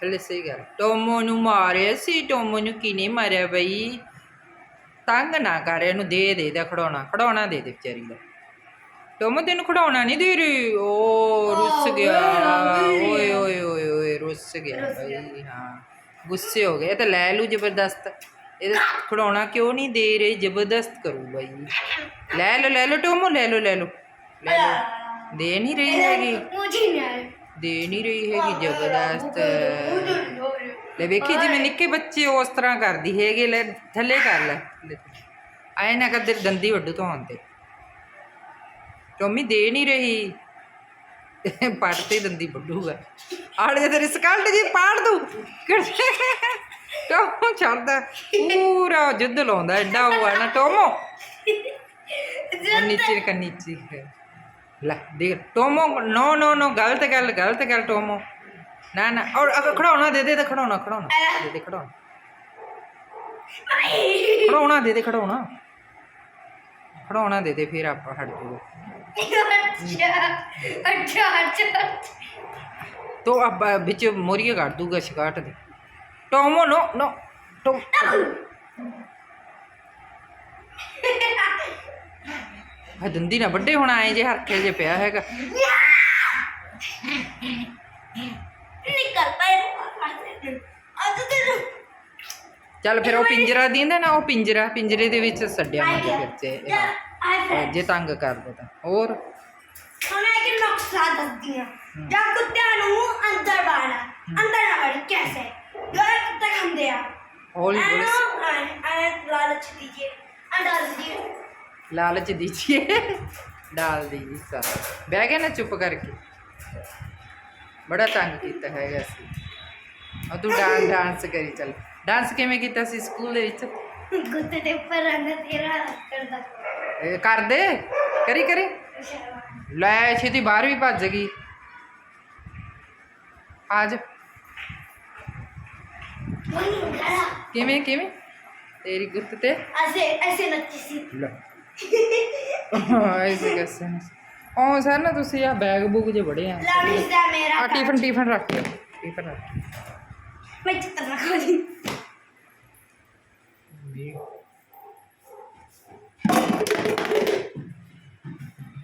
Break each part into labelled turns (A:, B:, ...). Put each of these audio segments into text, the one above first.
A: ਥੱਲੇ ਸਹੀ ਗੱਲ। ਟੋਮੋ ਨੂੰ ਮਾਰਿਆ ਸੀ ਟੋਮੋ ਨੂੰ ਕਿਨੇ ਮਾਰਿਆ ਬਈ? ਤੰਗ ਨਾ ਕਰ ਇਹਨੂੰ ਦੇ ਦੇ ਦਾ ਖੜਾਉਣਾ ਖੜਾਉਣਾ ਦੇ ਦੇ ਵਿਚਾਰੀ ਦਾ। ਟੋਮੋ ਤੈਨੂੰ ਖੜਾਉਣਾ ਨਹੀਂ ਦੇ ਰਹੀ? ਓ ਰੁੱਸ ਗਿਆ ਓਏ ਓਏ ਓਏ ਓਏ ਰੁੱਸ ਗਿਆ ਬਈ ਹਾਂ। ਗੁੱਸੇ ਹੋ ਗਿਆ ਇਹ ਤਾਂ ਲੈ ਲੂ ਜ਼ਬਰਦਸਤ। ਇਹ ਖੜਾਉਣਾ ਕਿਉਂ ਨਹੀਂ ਦੇ ਰਹੀ? ਜ਼ਬਰਦਸਤ ਕਰੂ ਬਈ। ਲੈ ਲੋ ਲੈ ਲੋ ਟੋਮੋ ਲੈ ਲੋ ਲੈ ਲੋ ਦੇ ਨਹੀਂ ਰਹੀ ਹੈਗੀ।
B: ਮੁਝੇ ਨਹੀਂ
A: ਦੇ ਨਹੀਂ ਰਹੀ ਹੈਗੀ ਜ਼ਬਰਦਸਤ। ਲੈ ਵੇਖੀ ਜਿਵੇਂ ਨਿੱਕੇ ਬੱਚੇ ਉਸ ਤਰ੍ਹਾਂ ਕਰਦੀ ਹੈਗੇ ਲੈ ਥੱਲੇ ਕਰ ਲੈ। ਆਏ ਨਾ ਕਦੇ ਦੰਦੀ ਵੱਡੂ ਤੋਂ ਆਉਂਦੇ। ਟੋਮੀ ਦੇ ਨਹੀਂ ਰਹੀ। ਪੱਟ ਤੇ ਦੰਦੀ ਵੱਡੂਗਾ। ਆੜੇ ਤੇਰੀ ਸਕਲਟ ਜੀ ਪਾੜ ਦੂ। ਟੋਮੋ ਛੱਡਦਾ। ਪੂਰਾ ਜੁੱਧ ਲਾਉਂਦਾ ਐਡਾ ਉਹ ਹੈ ਨਾ ਟੋਮੋ ਨੀਚੇ ਕਾ ਨੀਚੇ ਹੈ। ला, देख, टोमो, नो नो नो, गलत गल गलत गल टोमो। ना ना, और अगर खड़ा होना दे दे तो खड़ा होना खड़ा होना दे दे, खड़ा खड़ा होना दे दे, खड़ा होना खड़ा होना दे दे, फिर आप हट दो
B: अच्छा अच्छा अच्छा
A: तो अब बिच मोरिया काट दूँगा शिकाट दे। टोमो, नो नो, टोम ਆ ਦੰਦੀ ਨਾ ਵੱਡੇ ਹੁਣ ਆਏ ਜੇ ਹਰਕੇ ਜੇ ਪਿਆ ਹੈਗਾ।
B: ਨਿਕਲ ਪੈ ਅੱਜ ਤੈਨੂੰ
A: ਚੱਲ ਫਿਰ ਉਹ ਪਿੰਜਰਾ ਦਿੰਦਾ ਨਾ ਉਹ ਪਿੰਜਰਾ ਪਿੰਜਰੇ ਦੇ ਵਿੱਚ ਛੱਡਿਆ ਮੈਂ ਤੇ
B: ਫਿਰ
A: ਤੇ ਜੇ ਤੰਗ ਕਰ ਦੋ ਹੋਰ?
B: ਹੁਣ ਕਿ ਨਕਸ਼ਾ ਦੱਸਦੀ ਜਾਂ ਕੁੱਤਿਆਂ ਨੂੰ ਅੰਦਰ ਬਾਣਾ ਅੰਦਰ ਨਾ ਵੜ ਕੈਸੇ? ਗਏ ਕੁੱਤੇ ਖੰਦੇ ਆ।
A: ਹੌਲੀ ਬੋਲ
B: ਐਨੋ ਐ ਲਾਲਚ ਦੀਜੇ ਅੰਦਰ ਦੀਏ
A: ਲਾਲਚ ਦੀਜੀਏ ਡਾਲ ਦੀਜੀ ਸਾ ਬਹਿ ਗਿਆ ਨਾ ਚੁੱਪ ਕਰਕੇ ਬੜਾ ਤੰਗ ਕੀਤਾ ਹੈਗਾ ਸੀ ਆ ਤੂੰ ਡਾਂਸ ਡਾਂਸ ਕਰੀ ਚੱਲ ਡਾਂਸ ਕਿਵੇਂ ਕੀਤਾ ਸੀ ਸਕੂਲ ਦੇ ਵਿੱਚ
B: ਕੁੱਤੇ ਦੇ ਉੱਪਰ ਰੰਗ ਤੇਰਾ ਕਰਦਾ
A: ਇਹ ਕਰ ਦੇ ਕਰੀ ਕਰੀ ਲੈ ਛੇਤੀ ਬਾਹਰ ਵੀ ਭੱਜ ਗਈ ਆਜ ਕਿਵੇਂ ਕਿਵੇਂ ਤੇਰੀ ਗੁੱਤ ਤੇ
B: ਐਸੇ ਐਸੇ ਨੱਚੀ ਸੀ
A: ਲੈ ਐਸੇ कैसे ਉਹ ਸਰ ਨਾ ਤੁਸੀਂ ਆ ਬੈਗ ਬੁੱਕ ਜੇ ਬੜੇ ਆ।
B: ਲਾਵਿਸ਼ ਦਾ ਮੇਰਾ
A: ਆ ਟਿਫਨ ਟਿਫਨ ਰੱਖ ਲਿਓ। ਟਿਫਨ ਰੱਖ
B: ਮੈਂ ਚਿੱਤਰ ਨਾ ਖਾਲੀ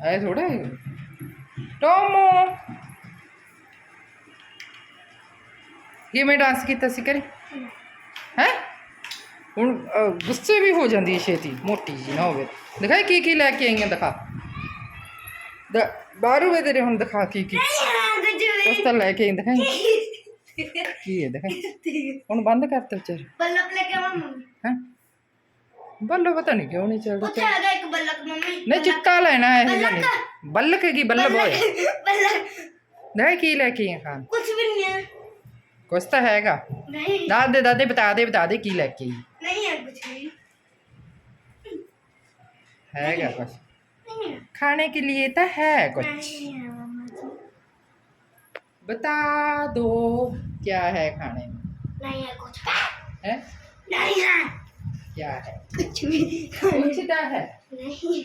A: ਐ ਥੋੜਾ ਟੋਮੋ। ਕਿਵੇਂ ਡਾਂਸ ਕੀਤਾ ਸੀ ਕਰੇ ਹੈ। ਹੁਣ ਅ, ਗੁੱਸੇ ਵੀ ਹੋ ਜਾਂਦੀ ਹੈ ਛੇਤੀ ਮੋਟੀ ਜੀ ਨਾ ਹੋਵੇ
B: दिखाई
A: की की लेके आई है दिखा बारू में तेरे हम दिखा की की।
B: हाँ, उस तरह लेके आई
A: दिखाई की है दिखाई हूँ बंद करते
B: हाँ? बल्लो पता नहीं क्यों
A: नहीं चल रहा क्या आगे एक बल्लक मम्मी। नहीं चिट्टा
B: लेना
A: है बल्लक बल्लक की बल्लब होए
B: नहीं की लेके आई
A: खान। कुछ भी
B: नहीं
A: है। कुछ तो हैगा। दादे दादे बता दे बता दे
B: की लेके आई नहीं
A: है है
B: क्या कुछ?
A: खाने के लिए तो है कुछ। बता दो क्या है खाने में?
B: नहीं है कुछ।
A: है?
B: नहीं है।
A: क्या है?
B: कुछ भी
A: कुछ तो है।
B: नहीं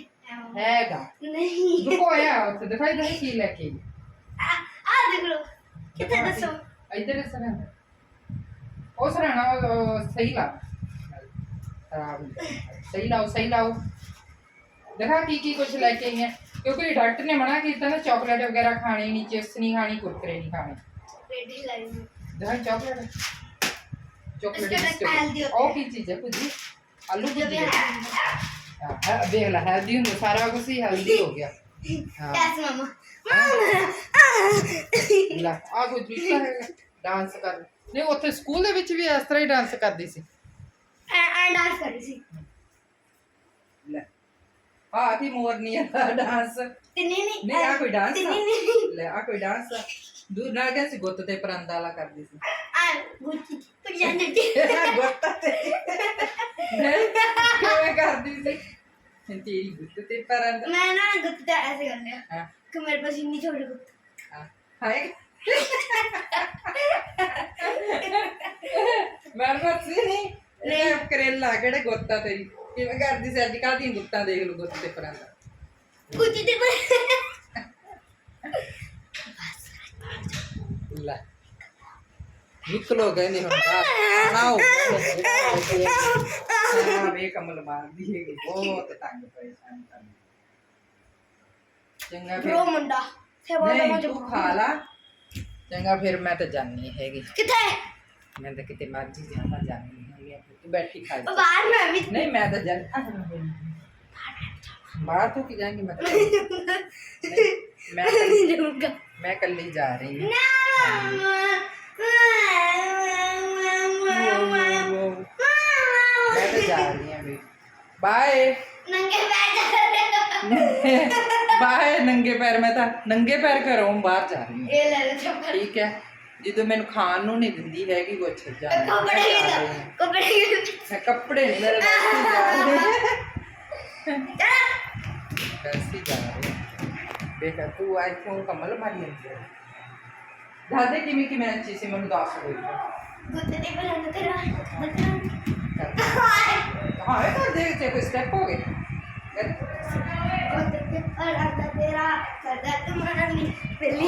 B: है
A: का
B: नहीं
A: रुको यार तो दिखाई दे की लकी।
B: आ आ देख लो। कितना हाँ,
A: दसो इधर से ना ओ सर हाँ, ना सही ला। सही लाओ सही लाओ। ਦਿਖਾ ਕੀ ਕੀ ਕੁਝ ਲੈ ਕੇ ਆਈਆਂ। ਕਿਉਂਕਿ ਡਾਕਟਰ ਨੇ ਮਨਾ ਕੀਤਾ ਨਾ ਚਾਕਲੇਟ ਵਗੈਰਾ ਖਾਣੀ ਨਹੀਂ ਚਿਪਸ ਨਹੀਂ ਖਾਣੀ ਕੁਰਕਰੇ ਨਹੀਂ ਖਾਣੇ।
B: रेडी लाइन
A: ਦਿਖਾ ਚਾਕਲੇਟ। ਚਾਕਲੇਟ
B: इसके बिस्किट। अंदर healthy होते
A: ਉਹ ਕੀ ਚੀज ਹੈ ਕੁਝ ਆਲੂ
B: की
A: जब
B: है
A: ਹਾਂ, ਹੈ ਦੇਖ ਲੈ ਹੈਲਦੀ ਹੁੰਦਾ ਸਾਰਾ ਕੁਝ ਹੀ ਹੈਲਦੀ ਹੋ ਗਿਆ। हाँ।
B: यस मामा मामा
A: ਲੈ ਆ ਕੁਝ ਵੀ ਤਾਂ ਹੈਗਾ। ਡਾਂਸ ਕਰ। ਨਹੀਂ ਉੱਥੇ ਸਕੂਲ ਦੇ ਵਿੱਚ ਵੀ ਇਸ ਤਰ੍ਹਾਂ ਹੀ ਡਾਂਸ ਕਰਦੀ ਸੀ। ਐ ਐ ਡਾਂਸ
B: ਕਰੀ ਸੀ।
A: હા હતી મોરની ડાન્સ
B: નહીં આ
A: કોઈ ડાન્સ એટલે આ કોઈ ડાન્સ દૂર ના ગયા છે ગોત તે પરાંદાલા કરી દીધું
B: આ ગોતી પડી જાય છે
A: ગોતા તે કેવે કરી દીધું તેરી ગોત તે પરાંદા મેં
B: ના ગોત તે ऐसे कर लिया
A: हाँ
B: कि मेरे पास इतनी छोटी गोत
A: हाँ हाय मेरे पास नहीं नहीं करेला कड़े गोता तेरी ਕਿਵੇਂ ਕਰਦੀ ਸੀ ਅੱਜ ਕੱਲ ਦੀਆਂ ਗੁੱਤਾਂ ਦੇਖ ਲਓ ਗੁੱਤ ਤੇ ਪਰਾਂ
B: ਦਾ ਕੁਝ ਤੇ
A: ਲੈ ਨਿਕਲੋ ਗਏ ਨਹੀਂ ਹੁਣ ਬਾਹਰ ਨਾ ਹੋ ਵੇ ਕਮਲ ਮਾਰਦੀ ਹੈ ਬਹੁਤ ਤੰਗ ਪਰੇਸ਼ਾਨ ਕਰਦੀ ਚੰਗਾ ਫਿਰ ਬ్రో
B: ਮੁੰਡਾ ਫੇਰ ਬਾਅਦ
A: ਨਹੀਂ
B: ਵਿੱਚ
A: ਤੂੰ ਖਾ ਲਾ ਚੰਗਾ ਫਿਰ ਮੈਂ ਤਾਂ ਜਾਣੀ ਹੈਗੀ
B: ਕਿੱਥੇ
A: ਮੈਂ ਤਾਂ ਕਿਤੇ ਮਰਜੀ ਜਾਣਾ ਜਾਣੀ बैठी
B: खा बाहर अभी
A: नहीं मैं तो हाँ, हाँ, हाँ, बाहर तो की जाएँगी मतलब मैं
B: तो- मैं
A: कल नहीं जा रही मैं
B: तो
A: जा रही अभी। बाय। बाय नंगे पैर।
B: में था
A: नंगे पैर कर रहा हूँ बाहर जा रही हूँ। ठीक है। ਹਾਂ ਹੈ ਜਦੋਂ ਮੈਨੂੰ ਖਾਣ ਨੂੰ ਨਹੀਂ ਦਿੰਦੀ ਹੈਗੀ ਕੁਛ ਜਾ
B: ਕੱਪੜੇ
A: ਮੈਂ
B: ਕੱਪੜੇ
A: ਮੈਂ ਕੱਪੜੇ ਨਹੀਂ ਮੇਰੇ ਵੈਸੇ ਹੀ ਜਾ ਰਹੇ ਵੈਸੇ ਹੀ ਜਾ ਰਹੇ ਬੇਟਾ ਤੂੰ ਆਈਫੋਨ ਕਮਲ ਮਾਰੀ ਹੈ। ਦਾਦੇ ਕਿਵੇਂ ਕਿਵੇਂ ਅੱਛੀ ਸੀ ਮੈਨੂੰ ਦੱਸ ਦੇ।
B: ਗੁੱਤੇ ਤੇ ਬਲੰਦ ਤੇਰਾ ਬੱਚਾ
A: ਹਾਂ ਇਹ ਤਾਂ ਦੇਖ ਤੇ ਕੋਈ ਸਟੈਪ ਹੋ ਗਏ।
B: ਗੁੱਤੇ ਤੇ ਬਲੰਦ ਤੇਰਾ। ਕਰਦਾ ਤੁਮਾਰਾ ਨਹੀਂ। ਪਹਿਲੀ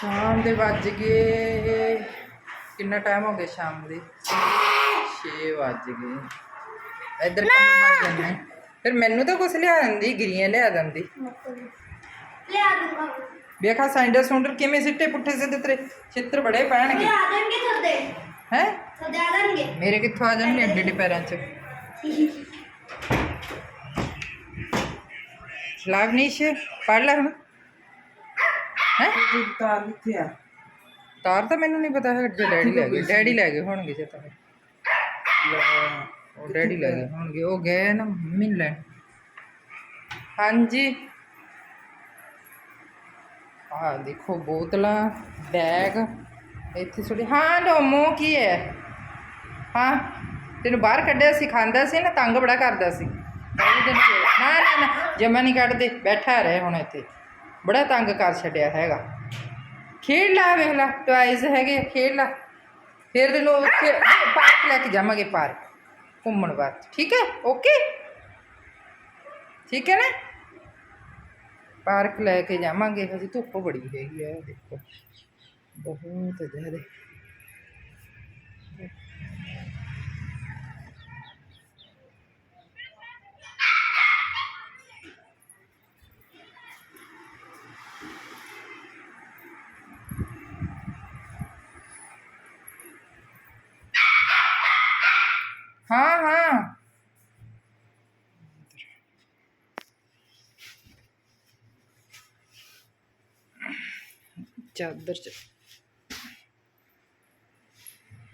A: ਸ਼ਾਮ ਦੇ ਵੱਜ ਗਏ ਕਿੰਨਾ ਟਾਈਮ ਹੋ ਗਿਆ ਸ਼ਾਮ ਦੇ? 6 ਵੱਜ ਗਏ। ਇੱਧਰ ਕੰਮ ਵੱਜ ਜਾਣਾ ਫਿਰ ਮੈਨੂੰ ਤਾਂ ਕੁਝ ਲਿਆ ਦਿੰਦੀ ਗਿਰੀਆਂ ਲਿਆ ਦਿੰਦੀ।
B: ਲਿਆ ਦੂੰਗਾ।
A: ਵੇਖਾ ਸਾਈਂਡਰ ਸੁੰਡਰ ਕਿਵੇਂ ਸਿੱਟੇ ਪੁੱਠੇ ਸਿੱਧੇ ਤੇਰੇ? ਚਿੱਤਰ ਬੜੇ ਪੈਣਗੇ।
B: ਆ ਜਾਣਗੇ ਥੋੜੇ
A: ਹੈ?
B: ਥੋੜੇ ਆ ਜਾਣਗੇ?
A: ਮੇਰੇ ਕਿੱਥੋਂ ਆ ਜਾਣਗੇ ਅੱਡੇ ਦੇ ਪੈਰਾਂ 'ਚ? ਲਾਵਨੀਸ਼ ਪੜ ਲੈ ਹੁਣ। ਹੈ?
C: ਤਾਰ ਕਿੱਥੇ ਆ?
A: ਤਾਰ ਤਾਂ ਮੈਨੂੰ ਨਹੀਂ ਪਤਾ ਹੈ ਜੇ ਡੈਡੀ ਲੈ ਗਏ ਡੈਡੀ ਲੈ ਗਏ ਹੋਣਗੇ ਜੇ ਤਾਂ। ਉਹ ਡੈਡੀ ਲੈ ਗਏ ਹੋਣਗੇ ਉਹ ਗਏ ਨਾ ਮੰਮੀ ਨੂੰ ਲੈਣ। ਹਾਂਜੀ। ਆਹ ਦੇਖੋ ਬੋਤਲਾਂ ਬੈਗ ਇੱਥੇ ਛੋੜੇ ਹਾਂ ਡੋਮੋ ਕੀ ਹੈ? ਹਾਂ ਤੈਨੂੰ ਬਾਹਰ ਕੱਢਿਆ ਸੀ ਖਾਂਦਾ ਸੀ ਨਾ ਤੰਗ ਬੜਾ ਕਰਦਾ ਸੀ। ਨਾ ਨਾ ਜਮਾ ਨਹੀਂ ਕੱਢਦੇ ਬੈਠਾ ਰਹੇ ਹੁਣ ਇੱਥੇ। ਬੜਾ ਤੰਗ ਕਰ ਛੱਡਿਆ ਹੈਗਾ ਖੇਡ ਲਾ ਵੇਖ ਲਾ ਟਵਾਈਸ ਹੈਗੇ ਆ, ਖੇਡ ਲਾ ਫਿਰ ਤੈਨੂੰ ਉੱਥੇ ਪਾਰਕ ਲੈ ਕੇ ਜਾਵਾਂਗੇ ਪਾਰਕ ਘੁੰਮਣ ਵਾਸਤੇ ਠੀਕ ਹੈ ਓਕੇ ਠੀਕ ਹੈ ਨਾ ਪਾਰਕ ਲੈ ਕੇ ਜਾਵਾਂਗੇ ਹਜੇ ਧੁੱਪ ਬੜੀ ਹੈਗੀ ਆ ਦੇਖੋ ਬਹੁਤ ਜ਼ਿਆਦਾ हाँ हाँ। चादर